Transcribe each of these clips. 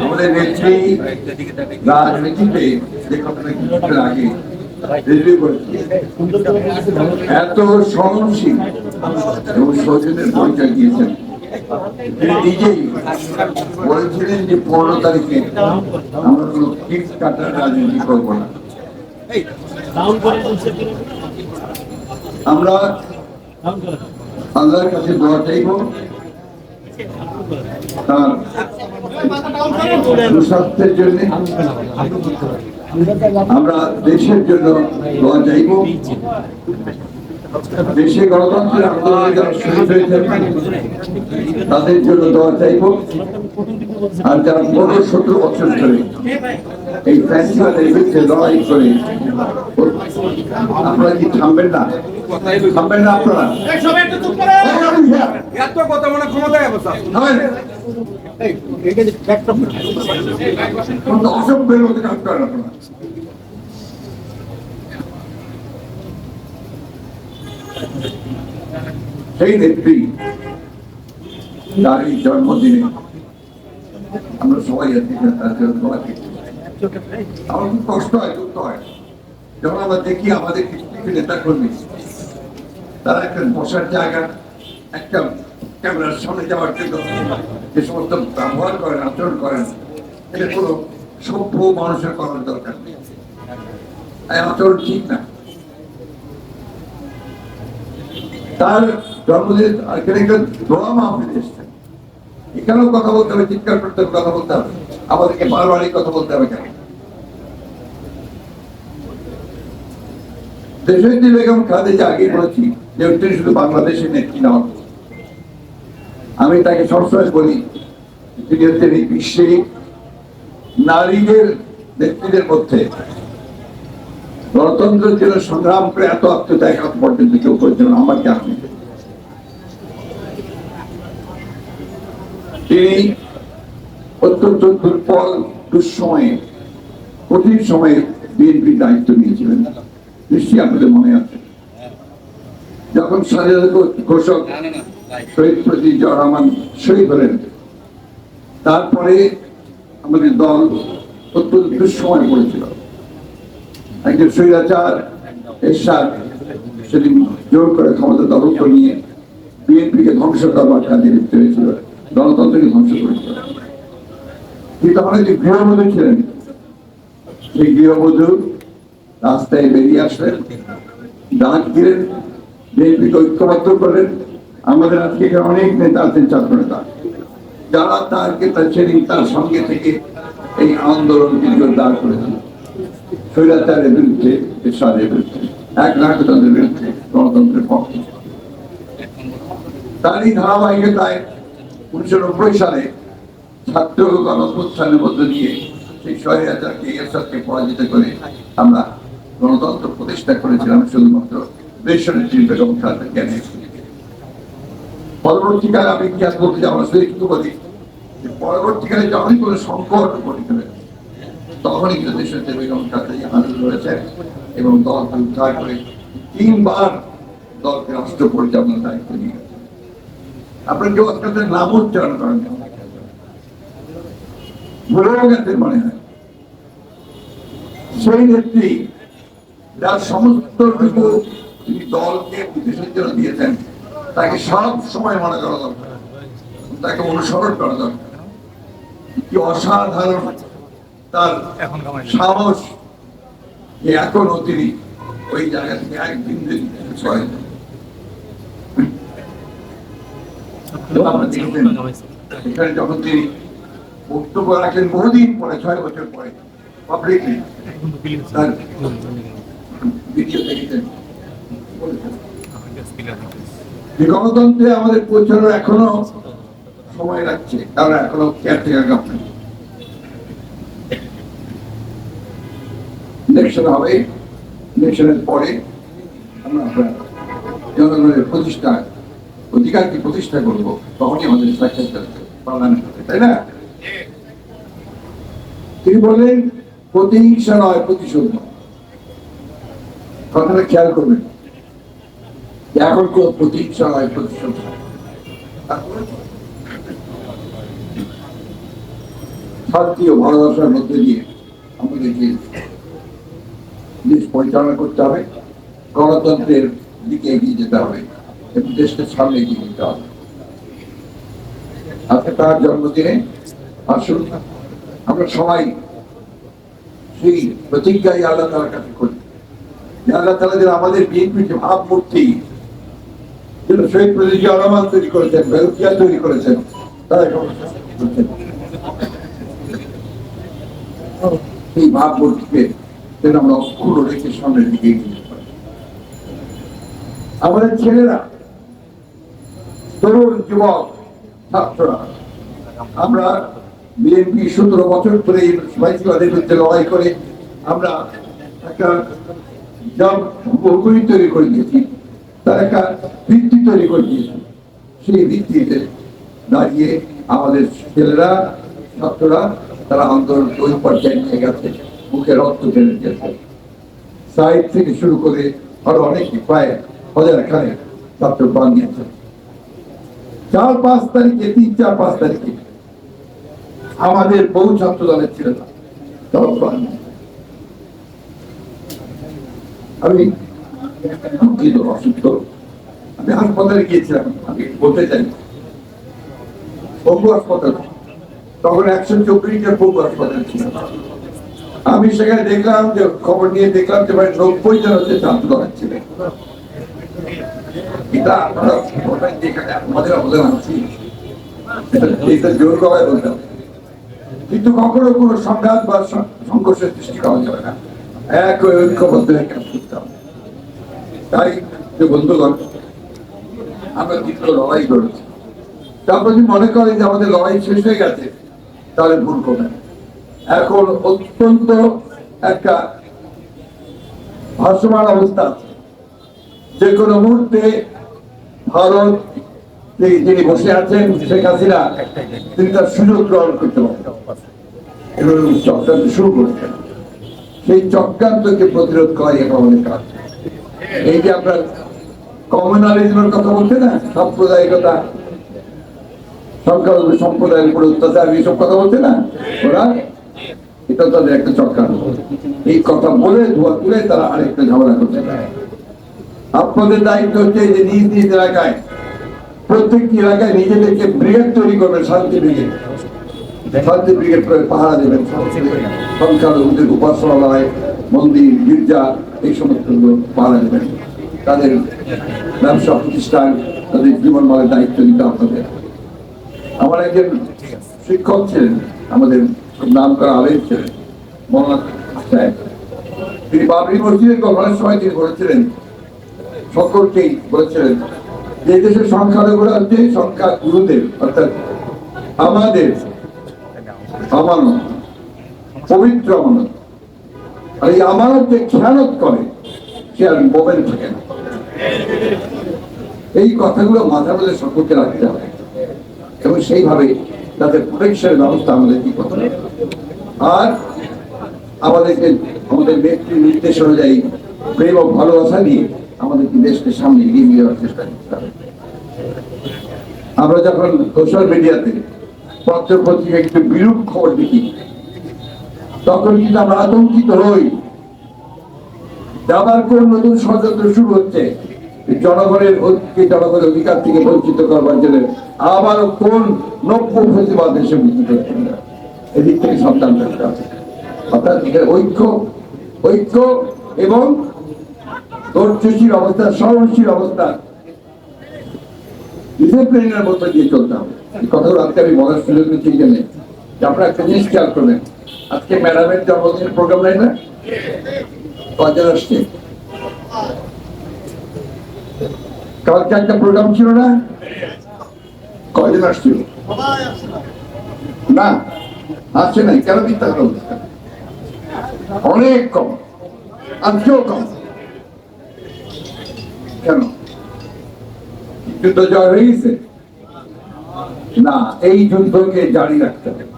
আমাদের নেত্রী রাজনীতিতে যে আগে এত সহনশীল যে পনেরো তারিখে আমরা কোনো ফিক্স কাটার রাজনীতি করব না আমরা আল্লাহর কাছে দোয়া চাইব। তার সুস্বাস্থ্যের জন্য আমরা দেশের জন্য দোয়া চাইব। দেশে গণতন্ত্রের আন্দোলনে যারা শহীদ হয়েছেন তাদের জন্য দোয়া চাইব। আর যারা পনেরো সতেরো বছর ধরে এই ফ্যাসিবাদের বিরুদ্ধে লড়াই করে আপনারা কি থামবেন না? থামবেন না আপনারা? এত কথা মনে ক্ষমতায় অবস্থা সেই নেত্রী তার এই জন্মদিনে আমরা সবাই আছি তার জন্য করি। আমার খুব কষ্ট হয়, দুঃখ হয়। যখন আমরা দেখি আমাদের কিছু নেতা কর্মী তারা একটা বসার জায়গা, একটা ক্যামেরার সামনে যাওয়ার জন্য যে সমস্ত ব্যবহার করেন, আচরণ করেন এটা কোনো সভ্য মানুষের করার দরকার নেই। আচরণ ঠিক না। তার জন্মদিন এখানে একটা দোয়া মাহফিল এসছে এখানেও কথা বলতে হবে, চিৎকার করতে হবে, কথা বলতে হবে। আমাদেরকে বারবারই কথা বলতে হবে কেন? দেশনেত্রী বেগম খালেদা আগে বলেছি যে শুধু বাংলাদেশের নেত্রী নন আমি তাকে সবসময় বলি তিনি হচ্ছেন এই বিশ্বে নারীদের নেত্রীদের মধ্যে গণতন্ত্রের জন্য সংগ্রাম করে এত আত্মত্যাগ এত পর্যন্ত কেউ করেছেন আমার জানা তিনি অত্যন্ত দুর্বল, দুঃসময়ে, কঠিন সময়ে বিএনপি দায়িত্ব নিয়েছিলেন। নিশ্চয়ই আপনাদের মনে আছে। যখন স্বাধীনতা ঘোষক রহমান শহীদ হলেন। তারপরে আমাদের দল অত্যন্ত দুঃসময় পড়েছিল। একজন স্বৈরাচার এরশাদ সেদিন জোর করে ক্ষমতা দখল নিয়ে বিএনপিকে ধ্বংস করবার কাজে লিপ্ত হয়েছিল, গণতন্ত্রকে ধ্বংস করেছিল তিনি তখন যে গৃহবধূ ছিলেন। সেই গৃহবধূ রাস্তায় বেরিয়ে আসলেন, ডাক দিলেন, বিএনপিকে ঐক্যবদ্ধ করলেন আমাদের আজকে অনেক নেতা আছেন ছাত্র নেতা যারা তারকে তার সেদিন তার সঙ্গে থেকে এই আন্দোলনকে জোরদার করেছিল স্বৈরাচারের বিরুদ্ধে এরশাদের বিরুদ্ধে এক নাটকতন্ত্রের বিরুদ্ধে, গণতন্ত্রের পক্ষে। তারই ধারাবাহিকতায় উনিশশো নব্বই সালে ছাত্র গণপ্রস্থানের মধ্য দিয়ে সেই স্বৈরাচারকে, এরশাদকে পরাজিত করে আমরা গণতন্ত্র প্রতিষ্ঠা করেছিলাম, শুধুমাত্র দেশনেত্রী বেগম খালেদা জ্ঞানে পরবর্তীকালে আমি ইতিহাস বলতে যাব একটু বলি যে পরবর্তীকালে যখনই কোনো সংকট উপনীত হয়েছে তখনই কিন্তু দেশের যে বেগম খালেদা আনন্দ রয়েছেন এবং দলকে উদ্ধার করে তিনবার দলকে রাষ্ট্র পরিচালনার দায়িত্ব নিয়ে গেছেন। আপনার কেউ আজকাল নাম উচ্চারণ করেন। ভুলেও মনে হয় সেই নেত্রী, যার সমস্ত টুকু তিনি দলকে, দেশের জন্য দিয়েছেন তাকে সব সময় মনে করা দরকার তাকে অনুসরণ করা দরকার কি অসাধারণ তার সাহস এখনও তিনি ওই জায়গা থেকে একদিন দিন। ছয় এখানে যখন তিনি বক্তব্য রাখেন বহুদিন পরে ছয় বছর পরে পাবলিকলি তার ভিডিও যে গণতন্ত্রে আমাদের পৌঁছানোর এখনও সময় লাগছে, কারণ এখনও কেয়ারটেকার গভর্নমেন্ট ইলেকশন হবে ইলেকশনের পরে আমরা জনগণের প্রতিষ্ঠা অধিকারকে প্রতিষ্ঠা করব, তখনই আমাদের পার্লামেন্ট তাই না? তিনি বললেন, প্রতিহিংসা নয়, প্রতিশোধ কথাটা খেয়াল করবেন। এখন করতে হবে, গণতন্ত্রের দিকে এগিয়ে যেতে হবে এবং দেশকে সামনে এগিয়ে যেতে হবে। আজকে তার জন্মদিনে আসুন, আমরা সবাই সেই প্রতিজ্ঞাই আল্লাহ তালার কাছে করি। আল্লাহ তালা আমাদের বিএনপি ভাবমূর্তি রহমান তৈরি করেছেন তৈরি করেছেন। এই যেন আমরা রেখে দিকে। আমাদের ছেলেরা, তরুণ যুবক, ছাত্ররা, আমরা বিএনপি সতেরো বছর ধরে এই সমাজবাদের বিরুদ্ধে লড়াই করে, আমরা একটা জব বহুগুলি তৈরি করে দিয়েছি। তার একটা ভিত্তি তৈরি করে দিয়েছি সেই ভিত্তিতে দাঁড়িয়ে আমাদের ছেলেরা, ছাত্ররা, তারা আন্দোলন ওই পর্যায়ে নিয়ে গেছে, মুখে রক্ত টেনে গেছে সাইড থেকে শুরু করে আরও অনেক প্রায় হাজার খানে ছাত্র প্রাণ নিয়েছে। চার পাঁচ তারিখে, তিন চার পাঁচ তারিখে আমাদের বহু ছাত্র দলের ছিল না প্রাণ আমি দুঃখিত অসুস্থ আমি হাসপাতালে গিয়েছিলাম, আমি বলতে চাই। হাসপাতাল। তখন একশো হাসপাতাল ছিল। আমি সেখানে দেখলাম যে, খবর নিয়ে দেখলাম যে প্রায় নব্বই জন হচ্ছে ছাত্র কিন্তু কখনো কোনো সংঘাত বা সংঘর্ষের সৃষ্টি করা যাবে না। এক ঐক্যবদ্ধ হবে। তাই যে বন্ধুগণ, আমরা দীর্ঘ লড়াই করেছি তারপর যদি মনে করেন যে আমাদের লড়াই শেষ হয়ে গেছে, তাহলে ভুল করবেন এখন অত্যন্ত একটা ভাসমান অবস্থা আছে। যে কোনো মুহূর্তে ভারত যিনি বসে আছেন, শেখ হাসিনা, তিনি তার সুযোগ গ্রহণ করতে পারেন। চক্রান্ত শুরু করেছেন। সেই চক্রান্তকে প্রতিরোধ করাই এখন আমাদের কাজ। এই যে আপনার কমিউনালিজমের কথা বলছে না, সাম্প্রদায়িকতা সংখ্যালঘু সম্প্রদায়ের উপরে অত্যাচার, এইসব কথা বলছে না? ওরা? এটা তাদের একটা চক্রান্ত। এই কথা বলে ধোয়া তুলে তারা আরেকটা ঝামেলা করছে। আপনাদের দায়িত্ব হচ্ছে যে নিজ নিজ এলাকায়, প্রত্যেকটি এলাকায় নিজেদেরকে ব্রিগেড তৈরি করবেন, শান্তি ব্রিগেড। শান্তি ব্রিগেড করে পাহারা দেবেন। সংখ্যালঘুদের উপাসনালয়, মন্দির, গির্জা এই সমস্তগুলো পাহারা দেবেন তাদের ব্যবসা প্রতিষ্ঠান, তাদের জীবনমানের দায়িত্ব দিতে আপনাদের আমার একজন শিক্ষক ছিলেন, আমাদের নাম করা আলেম ছিলেন তিনি বাবরি মসজিদের গঠনের সময় তিনি বলেছিলেন সকলকেই বলেছিলেন, যে দেশের সংখ্যালঘুরা হচ্ছে সংখ্যা গুরুদের অর্থাৎ আমাদের আমানত, পবিত্র আমানত আর এই আমানত যে খেয়ানত করে, সে আর মোবাইল থাকে না। এই কথাগুলো মাথা মধ্যে সকলকে রাখতে হবে। এবং সেইভাবে তাদের প্রোটেকশনের ব্যবস্থা আমাদের কি করতে হবে। আর আমাদেরকে আমাদের ব্যক্তি নির্দেশ অনুযায়ী প্রেম ও ভালোবাসা নিয়ে আমাদেরকে দেশকে সামনে এগিয়ে নিয়ে যাওয়ার চেষ্টা করতে হবে। আমরা যখন সোশ্যাল মিডিয়াতে পত্র পত্রিকায় কিছু বিরূপ খবর দেখি তখন কিন্তু আমরা আতঙ্কিত হই আবার কোন নতুন ষড়যন্ত্র শুরু হচ্ছে। জনগণের জনগণের অধিকার থেকে বঞ্চিত করবার জন্য আবার কোন নব্য প্রতিবাদ এসে বিদ্যুৎ এদিক থেকে সন্তান অর্থাৎ ঐক্য ঐক্য এবং ধৈর্যশীল অবস্থা, সহনশীল অবস্থা ডিসিপ্লিনের মধ্যে দিয়ে চলতে হবে। কথাগুলো আজকে আমি বলার সুযোগ নিচ্ছি যে আপনারা একটা জিনিস খেয়াল করবেন আজকে ম্যাডামের জন্মদিনের প্রোগ্রাম নেই না? কজন আসছে। কালকে একটা প্রোগ্রাম ছিল না? কয়জন আসছিল? না, আসছে নাই। কেন মিথ্যা কথা অনেক কম। আজকেও কম। কেন? যুদ্ধ জয় হয়ে গেছে? না, এই যুদ্ধকে জারি রাখতে হবে।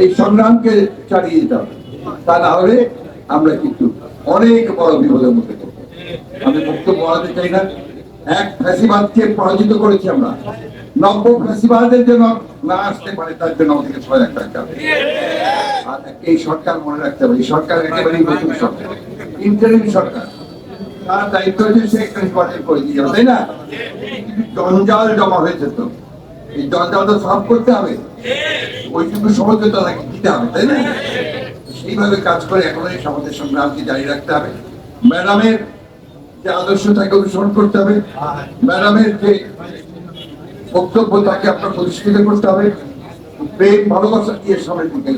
এই সংগ্রামকে চালিয়ে যেতে হবে। তা না হলে আমরা কিন্তু অনেক বড় বিপদের মধ্যে আমি বক্তব্য বাড়াতে চাই না। এক ফ্যাসিবাদকে পরাজিত করেছি আমরা। নব্য ফ্যাসিবাদের জন্য না আসতে পারে, তার জন্য আমাদেরকে সজাগ থাকতে হবে। এই সরকার মনে রাখতে হবে। এই সরকার একেবারেই নতুন সরকার। ইন্টারিম সরকার। তার দায়িত্ব হচ্ছে সে একটা করে দিয়ে তাই না? জঞ্জাল জমা হয়েছে তো। এই জঞ্জাল তো করতে হবে। ওইটুকু সময় তো তাদেরকে দিতে হবে, তাই না? সেইভাবে কাজ করে এখন এই সমাজের সংগ্রামকে জারি রাখতে হবে। ম্যাডামের যে আদর্শ তাকে অনুসরণ করতে হবে, ম্যাডামের যে বক্তব্য তাকে আপনার প্রতিষ্ঠিত করতে হবে, প্রেম, ভালোবাসা দিয়ে সামনে দিকে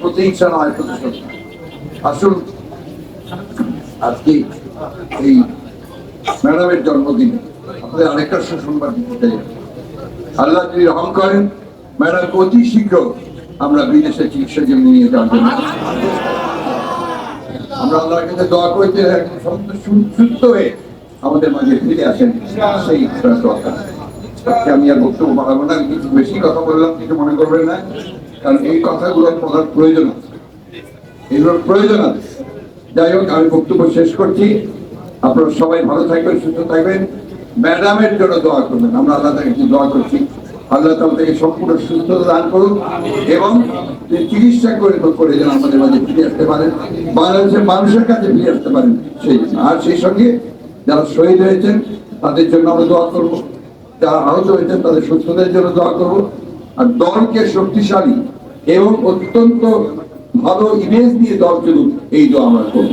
প্রতিহিংসা নয় প্রতিশোধ আসুন, আজকে এই ম্যাডামের জন্মদিন, আপনাদের আরেকটা সুসংবাদ দিতে চাই। আল্লাহ যদি রহম করেন, ম্যাডাম, অতি শীঘ্র আমরা বিদেশে চিকিৎসা জন্য নিয়ে যাওয়ার জন্য আমরা আল্লাহর কাছে দোয়া করতে সুস্থ হয়ে আমাদের মাঝে ফিরে আসেন, সেই আমি আর বক্তব্য বাড়াবো না কিছু বেশি কথা বললাম, কিছু মনে করবেন না, কারণ এই কথাগুলো বলার প্রয়োজন আছে। এগুলোর প্রয়োজন আছে। যাই হোক, আমি বক্তব্য শেষ করছি। আপনারা সবাই ভালো থাকবেন, সুস্থ থাকবেন। ম্যাডামের জন্য দোয়া করবেন। আমরা আল্লাহ তাকে দোয়া করছি। আল্লাহ তালা থেকে সম্পূর্ণ সুস্থতা দান করুন এবং চিকিৎসা করে করে যেন আমাদের মাঝে ফিরে আসতে পারেন, বাংলাদেশের মানুষের কাছে ফিরে আসতে পারেন সেই আর সেই সঙ্গে যারা শহীদ হয়েছেন, তাদের জন্য আমরা দোয়া করব। যারা আহত হয়েছেন, তাদের সুস্থতার জন্য দোয়া করব। আর দলকে শক্তিশালী এবং অত্যন্ত ভালো ইমেজ দিয়ে দল চলুক, এই দোয়া আমরা করব।